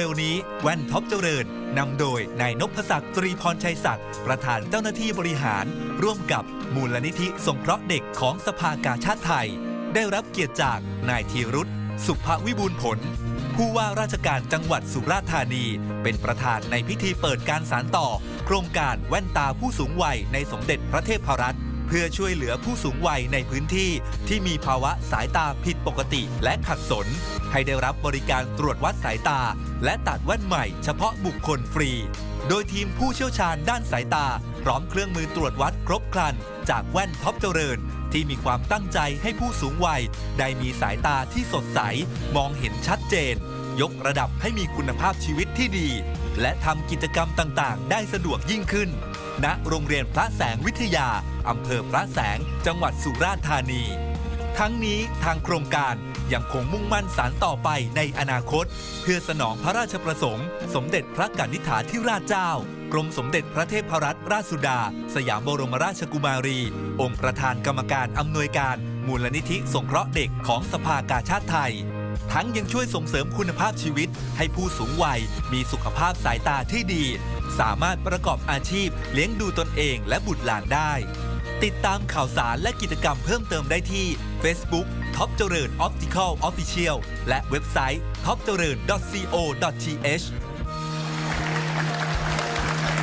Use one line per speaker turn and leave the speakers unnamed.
ร็วนี้ แว่นท็อปเจริญนำโดยนายนพศักดิ์ตรีพรชัยศักดิ์ประธานเจ้าหน้าที่บริหาร ร่วมกับมูลนิธิสงเคราะห์เด็กของสภากาชาติไทย ได้รับเกียรติจากนายธีรุธสุภวิบูลผล ผู้ว่าราชการจังหวัดสุราษฎร์ธานี เป็นประธานในพิธีเปิดการสารต่อ โครงการแว่นตาผู้สูงวัยในสมเด็จพระเทพรัตน์ พื่อช่วยเหลือผู้สูงวัยในพื้นที่ที่มีภาวะสายตาผิดปกติและขัดสน ให้ได้รับบริการตรวจวัดสายตา และตัดแว่นใหม่เฉพาะบุคคลฟรี โดยทีมผู้เชี่ยวชาญด้านสายตา พร้อมเครื่องมือตรวจวัดครบครัน จากแว่นท็อปเจริญ ที่มีความตั้งใจให้ผู้สูงวัย ได้มีสายตาที่สดใส มองเห็นชัดเจน ยกระดับให้มีคุณภาพชีวิตที่ดี และทำกิจกรรมต่างๆ ได้สะดวกยิ่งขึ้น ณโรงเรียนพระแสงวิทยา อำเภอพระแสง จังหวัดสุราษฎร์ธานี ทั้งนี้ทางโครงการยังคงมุ่งมั่นสารต่อไปในอนาคต เพื่อสนองพระราชประสงค์ สมเด็จพระกนิษฐาธิราชเจ้ากรมสมเด็จพระเทพรัตนราชสุดา สยามบรมราชกุมารี องค์ประธานกรรมการอำนวยการ มูลนิธิสงเคราะห์เด็กของสภากาชาติไทย ทั้งยังช่วยส่งเสริมคุณภาพชีวิต ให้ผู้สูงวัยมีสุขภาพสายตาที่ดี สามารถประกอบอาชีพเลี้ยงดูตนเองและบุตรหลานได้ ติดตามข่าวสารและกิจกรรมเพิ่มเติมได้ที่ Facebook ท็อปเจริญ Optical Official และเว็บไซต์ t o p เจริญ co.th